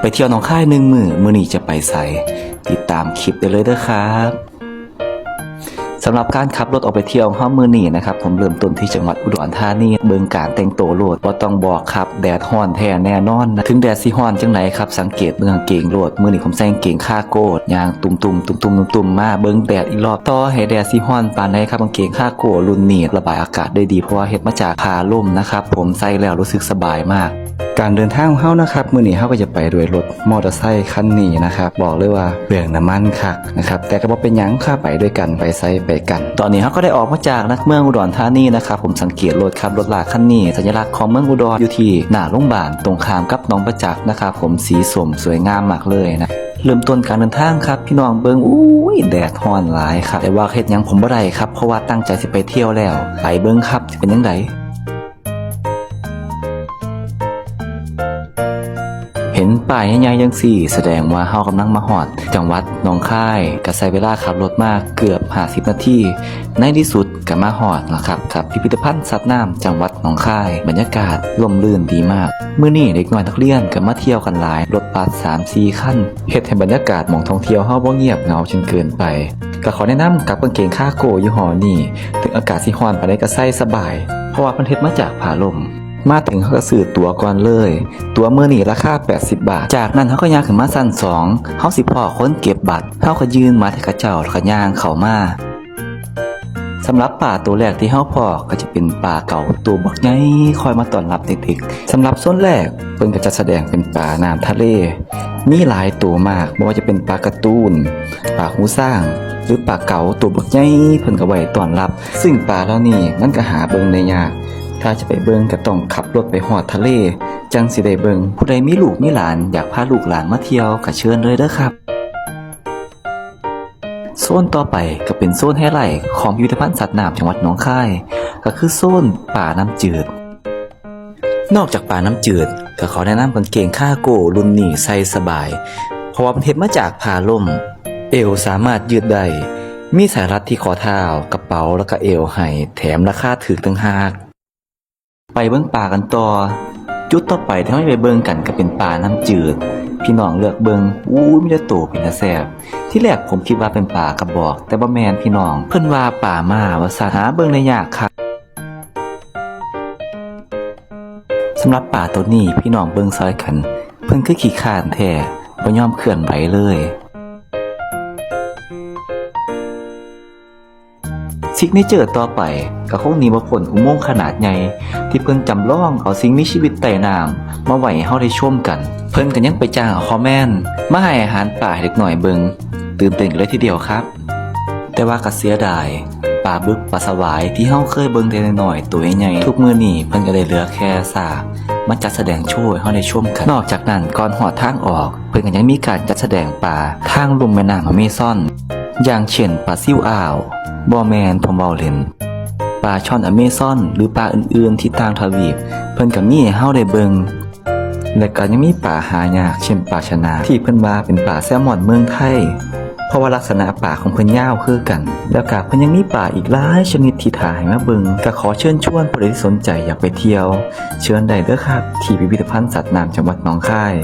ไปเที่ยวหนองค่ายหนึ่งมือมือนี้จะไปใส่ติดตามคลิปได้เลยเด้อครับสำหรับการขับรถออกไปเที่ยวห้ามือนี้นะครับผมเริ่มต้นที่จังหวัดอุดรธานีเบิงการแต่งตัวโลดว่าต้องบอกครับแดดฮ้อนแท้แน่นอนนะถึงแดดสิฮ้อนจังไหนครับสังเกตเบื้องเก่งโลดมือนี้ผมใส่กางเก่งคาโก้ยางตุ่มตุ่มตุ่มตุ่มตุ่มมาเบิงแดดอีกรอบต่อให้แดดสิฮ้อนปานใดครับกางเกงคาโกรุ่นนี้ระบายอากาศได้ดีเพราะว่าเฮ็ดมาจากผ้าล่มนะครับผมใส่แล้วรู้สึกสบายมาก การเดินทางของเฮานะครับมื้อนี้เฮาก็จะไปด้วยรถมอเตอร์ไซค์คันนี้นะครับ บอกเลยว่าเปลืองน้ำมันคักนะครับ แต่ก็บ่เป็นหยังค่าไปด้วยกันไปไซไปกัน ตอนนี้เฮาก็ได้ออกมาจากนักเมืองอุดรธานีนะครับผมสังเกตรถครับรถลากคันนี้สัญลักษณ์ของเมืองอุดรอยู่ที่หน้าโรงพยาบาลตรงข้ามกับหนองประจักษ์นะครับผมสีสมสวยงามมากเลยนะเริ่มต้นการเดินทางครับพี่น้องเบิงอุ้ยแดดฮ้อนหลายครับแต่ว่าเฮ็ดหยังผมบ่ได้ครับเพราะว่าตั้งใจสิไปเที่ยวแล้วไปเบิงครับสิเป็นยังไง ป้ายใหญ่ๆยังสี่ แสดงว่าเฮากำลังมาฮอด จังหวัดหนองคายก็ใช้เวลาขับรถมากเกือบ50นาทีในที่สุดก็มาฮอดนะครับกับพิพิธภัณฑ์สัตว์น้ำจังหวัดหนองคาย บรรยากาศร่มรื่นดีมากเมื้อนี้เด็กน้อยนักเรียนก็มาเที่ยวกันหลาย รถบัส3-4คันเฮ็ดให้บรรยากาศหม่องท่องเที่ยวเฮาบ่เงียบเหงาจนเกินไปก็ขอแนะนำกับกางเกงคาโกยี่ห้อนี้ถึงอากาศสิร้อนไปานใดก็ใส่สบาย เพราะว่ามันเฮ็ดมาจากผ้าลม มาถึงเขาก็ซื้อตั๋วก่อนเลย ตั๋วมื้อนี้ราคา 80 บาท จากนั้นเขาก็ย่างขึ้นมาสั้น2เขาสิพ่อค้นเก็บบัตรเขาก็ยืนมาที่กระเจ้าแล้วก็ย่างเข้ามาสำหรับป่าตัวแรกที่เฮาพอก็จะเป็นป่าเก่าตัวบักใหญ่คอยมาต้อนรับเด็กๆสำหรับโซนแรกเพิ่นก็จะแสดงเป็นป่าน้ำทะเล มีหลายตัวมากไม่ว่าจะเป็นปลากระตูนปลาหูสร้าง หรือปลาเก๋าตัวบักใหญ่เพิ่นก็ไว้ต้อนรับ ซึ่งปลาเหล่านี้มันก็หาเบิ่งได้ยาก ถ้าจะไปเบิงก็ต้องขับรถไปหอดทะเล จังสิได้เบิงผู้ใดมีลูกมีหลานอยากพาลูกหลานมาเที่ยวก็เชิญเลยเด้อครับโซนต่อไปก็เป็นโซนไฮไลท์ของพิพิธภัณฑ์สัตว์น้ำจังหวัดหนองคาย ก็คือโซนป่าน้ำจืด นอกจากป่าน้ำจืดก็ขอแนะนำกางเกงค่าโกรุ่นนี้ใส่สบาย เพราะว่ามันเฮ็ดมาจากผ้าล่ม เอวสามารถยืดได้มีสายรัดที่ข้อเท้ากระเป๋าแล้วก็เอวให้แถมราคาถูกตั้งหาก ไปเบิ้งป่ากันต่อ จุดต่อไปที่เราจะไปเบิ้งกันก็เป็นป่าน้ำจืด พี่น้องเลือกเบิ้งอู้มีแต่โตเป็นตาแสบที่แรกผมคิดว่าเป็นป่ากระบอก แต่บ่แมนพี่น้อง เพิ่นว่าป่ามาว่าสาหาเบิ้งได้ยากคักสำหรับป่าตัวนี้พี่น้องเบิ้งซอยกัน เพิ่นคือขี้ข้านแท้บ่ยอมเคลื่อนไหวเลย ซิกเนเจอต่อไปก็คงหนีบ่พ้นอุโมงค์ขนาดใหญ่ที่เพิ่นจำลองเอาสิ่งมีชีวิตใต้น้ำมาไว้ให้เฮาได้ชมกัน เพิ่นก็ยังไปจ้างคอมแมนมาให้อาหารป่าเด็กหน่อยเบิงตื่นเต้นเลยทีเดียวครับ แต่ว่าก็เสียดายป่าบึกปลาสวายที่เฮาเคยเบิงแต่น้อยตัวใหญ่ทุกมือนี้เพิ่นก็ได้เหลือแค่ซากมาจัดแสดงโชว์ให้เฮาได้ชมกัน นอกจากนั้นก่อนหอดทางออก เพิ่นก็ยังมีการจัดแสดงป่าทางลุ่มแม่น้ำอเมซอน อย่างเช่นปลาซิวอ่าวบอแมนผมเว้าเล่นปลาช่อนอเมซอน หรือปลาอื่นๆ ที่ต่างทวีป เพิ่นก็มีให้เฮาได้เบิงและก็ยังมีปลาหายากเช่นปลาชนาที่เพิ่นว่าเป็นปลาแซลมอนเมืองไทย เพราะว่าลักษณะป่าของเพิ่นยาวคือกัน แล้วก็เพิ่นยังมีปลาอีกหลายชนิดที่ถ่ายมาเบิงก็ขอเชิญชวนผู้ใดที่สนใจอยากไปเที่ยว เชิญได้เด้อครับ ที่พิพิธภัณฑ์สัตว์น้ำจังหวัดหนองคาย